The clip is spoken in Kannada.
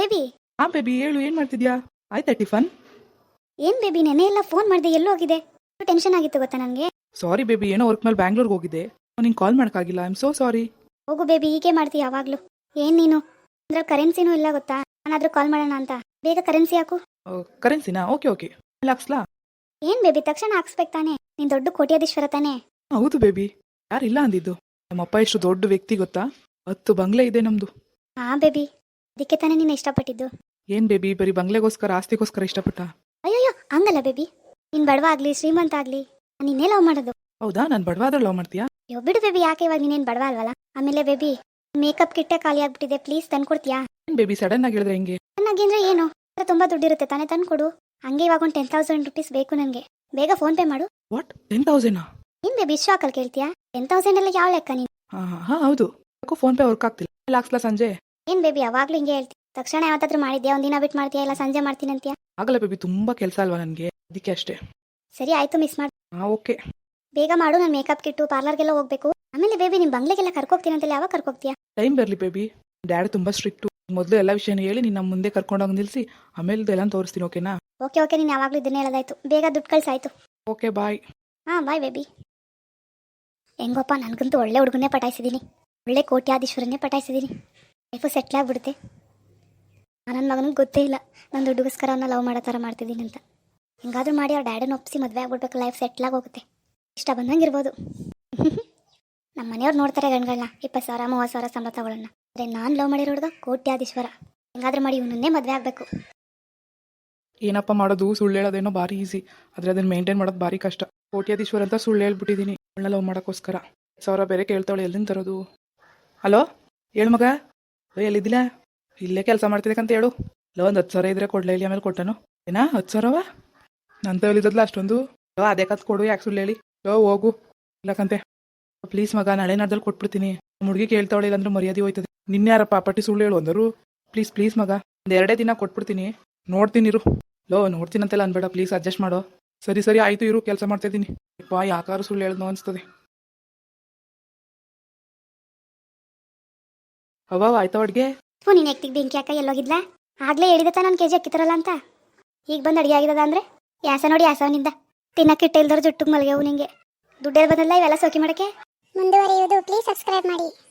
ಬೇಬಿ ಹಾ ಬೇಬಿ ಹೇಳು ಏನ್ ಮಾಡ್ತಿದ್ಯಾ? ಆಯ್ತಾ ಟಿಫನ್? ಏನ್ ಬೇಬಿ ನೆನೆ ಎಲ್ಲ ಫೋನ್ ಮಾಡಿದೆ ಎಲ್ಲೂ ಹೋಗಿದೆ. ಟೆನ್ಷನ್ ಆಗಿತ್ತು ಗೊತ್ತಾ ನನಗೆ? ಸಾರಿ ಬೇಬಿ ಏನೋ ವರ್ಕ್ ಮೇಲೆ ಬ್ಯಾಂಗ್ಳೂರ್ಗೆ ಹೋಗಿದ್ದೆ. ನಿಂಗೆ ಕಾಲ್ ಮಾಡೋಕ್ಕಾಗಿಲ್ಲ ಐ ಆಮ್ ಸೋ ಸಾರಿ ಹೋಗು ಬೇಬಿ ಹೀಗೆ ಮಾಡ್ತೀಯ ಯಾವಾಗಲೂ. ಏನ್ ನೀನು? ಅಂದ್ರೆ ಕರೆನ್ಸಿನೂ ಇಲ್ಲ ಗೊತ್ತಾ? ನಾನಾದ್ರೂ ಕಾಲ್ ಮಾಡೋಣ ಅಂತ. ಬೇಗ ಕರೆನ್ಸಿ ಹಾಕು. ಕರೆನ್ಸಿನಾ ಓಕೆ ಓಕೆ ಹಾಕ್ಸ್ಲಾ? ಏನ್ ಬೇಬಿ ತಕ್ಷಣ ಹಾಕ್ಸ್ಬೇಕು ತಾನೆ. ನೀನ್ ದೊಡ್ಡ ಕೋಟ್ಯಾಧೀಶ್ವರ ತಾನೆ. ಹೌದು ಬೇಬಿ ಯಾರಿಲ್ಲ ಅಂದಿದ್ದು? ನಮ್ಮಪ್ಪ ಎಷ್ಟು ದೊಡ್ಡ ವ್ಯಕ್ತಿ ಗೊತ್ತಾ? ಹತ್ತು ಬಂಗ್ಲೆ ಇದೆ ನಮ್ದು. ಹಾ ಬೇಬಿ ಅದಕ್ಕೆ ತಾನೇ ನೀನು ಇಷ್ಟಪಟ್ಟಿದ್ದು. ಏನ್ ಬೇಬಿ ಬರೀ ಬಂಗ್ಲೆಗೋಸ್ಕರ ಆಸ್ತಿಗೋಸ್ಕರ ಇಷ್ಟಪಟ್ಟ? ಅಯ್ಯಯ್ಯೋ ಹಂಗಲ್ಲ ಬೇಬಿ. ನೀನ್ ಬಡವ ಆಗ್ಲಿ ಶ್ರೀಮಂತ ಆಗ್ಲಿ ನೀನೇ ಲವ್ ಮಾಡೋದು? ಹೌದಾ? ನಾನು ಬಡವಾದ್ರೆ ಲವ್ ಮಾಡ್ತೀಯಾ? ಅಯ್ಯೋ ಬಿಡು ಬೇಬಿ ಯಾಕೆ ಇವಾಗ ನೀನೇನ್ ಬಡವ ಅಲ್ವಲ್ಲ? ಆಮೇಲೆ ಬೇಬಿ ಮೇಕಪ್ ಕಿಟ್ಟೆ ಖಾಲಿ ಆಗ್ಬಿಟ್ಟಿದೆ ಪ್ಲೀಸ್ ತಂದ್ಕೊಡ್ತೀಯಾ? ಏನ್ ಬೇಬಿ ಸಡನ್ ಆಗಿ ಹೇಳಿದ್ರೆ ಹೆಂಗೆ? ನನಗೇಂದ್ರೆ ಏನು? ಹತ್ರ ತುಂಬಾ ದುಡ್ಡಿರುತ್ತೆ ತಾನೇ ತಂದ್ಕೊಡು. ಹಂಗೆ ಇವಾಗ ಒಂದು ಟೆನ್ ತೌಸಂಡ್ ರುಪೀಸ್ ಬೇಕು ನನಗೆ ಬೇಗ ಫೋನ್ ಪೇ ಮಾಡು. ವಾಟ್ ಟೆನ್ ತೌಸಂಡ್ ಏನ್ ಬೇಬಿ ಇಷ್ಟು ಹಾಕಲ್ ಕೇಳ್ತೀಯಾ? ಟೆನ್ ತೌಸಂಡ್ ಎಲ್ಲ ಯಾವ ಲೆಕ್ಕ ನೀನು? ಹಾ ಹಾ ಹೌದು. ಯಾಕೋ ಫೋನ್ ಪೇ ವರ್ಕ್ ಆಗ್ತಿಲ್ಲ. ಸಂಜೆ. ಏನ್ ಬೇಬಿ ಯಾವಾಗ್ಲೂ ಹಿಂಗೆ ಹೇಳ್ತಿ? ತಕ್ಷಣ ಯಾವತ್ತಾದ್ರೂ ಮಾಡಿದ್ಯಾ? ಒಂದಿನ ಬಿಟ್ಟು ಮಾಡ್ತೀಯಾ? ಇಲ್ಲ ಸಂಜೆ ಮಾಡ್ತೀನಿ ಅಂತೀಯಾ? ಆಗಲ್ಲ ಬೇಬಿ ತುಂಬಾ ಕೆಲಸ ಅಲ್ವಾ ನನಗೆ? ಅದಕ್ಕೆ ಅಷ್ಟೇ. ಸರಿ ಆಯ್ತು ಮಿಸ್ ಮಾಡಿ ಹಾ ಓಕೆ ಬೇಗ ಮಾಡು ನಾನು ಮೇಕಪ್ ಕಿಟ್ಟು ಪಾರ್ಲರ್ಗೆಲ್ಲ ಹೋಗ್ಬೇಕು. ಆಮೇಲೆ ಬೇಬಿ ನಿಮ್ ಬಂಗ್ಲೆಗೆಲ್ಲ ಕರ್ಕೋಗ್ತೀನಿ ಅಂತಲ್ಲ ಯಾವಾಗ ಕರ್ಕೋಗ್ತೀಯಾ? ಟೈಮ್ ಬರಲಿ ಬೇಬಿ ಡ್ಯಾಡ್ ತುಂಬಾ ಸ್ಟ್ರಿಕ್ಟ್ ಮೊದಲು ಎಲ್ಲ ವಿಷಯನ ಹೇಳಿ ನಿನ್ನ ಮುಂದೆ ಕರ್ಕೊಂಡೋಗಿ ನಿಲ್ಸಿ ಆಮೇಲೆ ಎಲ್ಲ ತೋರಿಸ್ತೀನಿ ಓಕೆನಾ ಓಕೆ ಓಕೆ ನೀನು ಯಾವಾಗಲೂ ಇದನ್ನೇ ಹೇಳೋದಾಯ್ತು. ಬೇಗ ದುಡ್ಡು ಕಳ್ಸಾಯ್ತು. ಓಕೆ ಬಾಯ್ ಹಾ ಬಾಯ್ ಬೇಬಿ ಹೆಂಗಪ್ಪ ನನಗಂತೂ ಒಳ್ಳೆ ಹುಡುಗನೇ ಪಟಾಯಿಸಿದ್ದೀನಿ ಒಳ್ಳೆ ಕೋಟ್ಯಾಧೀಶ್ವರನ್ನೇ ಪಟಾಯಿಸಿದ್ದೀನಿ ಲೈಫು ಸೆಟ್ಲ್ ಆಗ್ಬಿಡುತ್ತೆ. ನನ್ನ ಮಗನಿಗೆ ಗೊತ್ತೇ ಇಲ್ಲ. ನನ್ನ ದುಡ್ಡುಗೋಸ್ಕರ ಅವನ್ನ ಲವ್ ಮಾಡೋ ಥರ ಮಾಡ್ತಿದ್ದೀನಿ ಅಂತ. ಹಿಂಗಾದ್ರೂ ಮಾಡಿ ಅವ್ರ ಡ್ಯಾಡನ್ನ ಒಪ್ಪಿಸಿ ಮದುವೆ ಆಗ್ಬಿಡ್ಬೇಕು ಲೈಫ್ ಸೆಟ್ಲ್ ಆಗೋಗುತ್ತೆ ಇಷ್ಟ ಬಂದಂಗೆ ಇರ್ಬೋದು. ನಮ್ಮ ಮನೆಯವ್ರು ನೋಡ್ತಾರೆ ಗಣಗಳನ್ನ ಇಪ್ಪತ್ತು ಸಾವಿರ, ಮೂವತ್ತು ಸಾವಿರ ಸಂಬಳ ತಗೊಳ್ಳೋಣ ಅದೇ ನಾನು ಲವ್ ಮಾಡಿರೋ ಹುಡುಗ ಕೋಟ್ಯಾಧೀಶ್ವರ. ಹೆಂಗಾದ್ರೂ ಮಾಡಿ ಇವನನ್ನೇ ಮದುವೆ ಆಗಬೇಕು. ಏನಪ್ಪ ಮಾಡೋದು? ಸುಳ್ಳು ಹೇಳೋದೇನೋ ಭಾರಿ ಈಸಿ ಆದರೆ ಅದನ್ನ ಮೇಂಟೈನ್ ಮಾಡೋದು ಭಾರಿ ಕಷ್ಟ. ಕೋಟ್ಯಾಧೀಶ್ವರ ಅಂತ ಸುಳ್ಳು ಹೇಳ್ಬಿಟ್ಟಿದ್ದೀನಿ ಅವಳನ್ನ ಲವ್ ಮಾಡೋಕ್ಕೋಸ್ಕರ ಸಾವಿರ ಬೇರೆ ಕೇಳ್ತಾವಳೆ ಎಲ್ಲಿಂದ ತರೋದು? ಹಲೋ ಹೇಳು ಮಗ. ಎಲ್ಲಿದ್ದಿಲ್ಲ ಇಲ್ಲೇ ಕೆಲಸ ಮಾಡ್ತಿದ್ದಕ್ಕಂತ ಹೇಳು. ಲೋ, ಒಂದು ಹತ್ತು ಸಾವಿರ ಇದ್ರೆ ಕೊಡ್ಲೇ ಇಲ್ಲಿ ಆಮೇಲೆ ಕೊಟ್ಟನು. ಏನಾ, ಹತ್ತು ಸಾವಿರವ? ನನ್ನ ತಗೊಳಿದ್ದಲ್ಲ ಅಷ್ಟೊಂದು. ಲೋ, ಅದೇ ಕತ್ ಕೊಡು, ಯಾಕೆ ಸುಳ್ಳು ಹೇಳಿ. ಲೋ, ಹೋಗು. ಇಲ್ಲಕಂತೆ. ಪ್ಲೀಸ್ ಮಗ, ನಾಳೆ ನಾಡ್ದಲ್ಲಿ ಕೊಟ್ಬಿಡ್ತೀನಿ. ಮುಡುಗಿ ಕೇಳ್ತಾವಳೆ, ಇಲ್ಲಾಂದ್ರೆ ಮರ್ಯಾದೆ ಹೋಯ್ತದೆ. ನಿನ್ನೆ ಯಾರಪ್ಪ ಪಟ್ಟಿ ಸುಳ್ಳು ಹೇಳು ಅಂದರು. ಪ್ಲೀಸ್ ಪ್ಲೀಸ್ ಮಗ, ಒಂದು ಎರಡೇ ದಿನ ಕೊಟ್ಬಿಡ್ತೀನಿ. ನೋಡ್ತೀನಿ, ಇರು. ಲೋ, ನೋಡ್ತೀನಂತೆಲ್ಲ ಅನ್ಬೇಡ, ಪ್ಲೀಸ್, ಅಡ್ಜಸ್ಟ್ ಮಾಡೋ. ಸರಿ ಸರಿ, ಆಯ್ತು, ಇರು, ಕೆಲಸ ಮಾಡ್ತಾ ಇದ್ದೀನಿ. ಯಾಕಾರು ಸುಳ್ಳು ಹೇಳ್ದು ಅನಿಸ್ತದೆ. ಅವ ಆಯ್ತಾ ಅಡ್ಗೆ? ಹ್ಞೂ ನೀನು ಎಕ್ತಿಗೆ ಬೆಂಕಿ ಹಾಕ ಎಲ್ಲೋಗಿದ್ಲ? ಆಗ್ಲೇ ಹೇಳಿದೆ ತಾನು ಕೆಜಿ ಕೆ ಜಿ ಅಕ್ಕಿತಾರಲ್ಲ ಅಂತ. ಈಗ ಬಂದು ಅಡಿಗೆ ಆಗಿದ ಅಂದ್ರೆ? ಯಾಸ ನೋಡಿ ಯಾಸವನಿಂದ ತಿನ್ನಕ್ಕೆ ಇಟ್ಟಿಲ್ದವ್ರು ಜುಟ್ಟಿಗೆ ಮಲ್ಗೆವು ನಿಂಗೆ. ದುಡ್ಡೇ ಬಂದಲ್ಲ ಇವೆಲ್ಲ ಸೋಕಿ ಮಾಡಕ್ಕೆ? ಮುಂದುವರಿಯುವುದು ಪ್ಲೀಸ್ ಸಬ್ಸ್ಕ್ರೈಬ್ ಮಾಡಿ.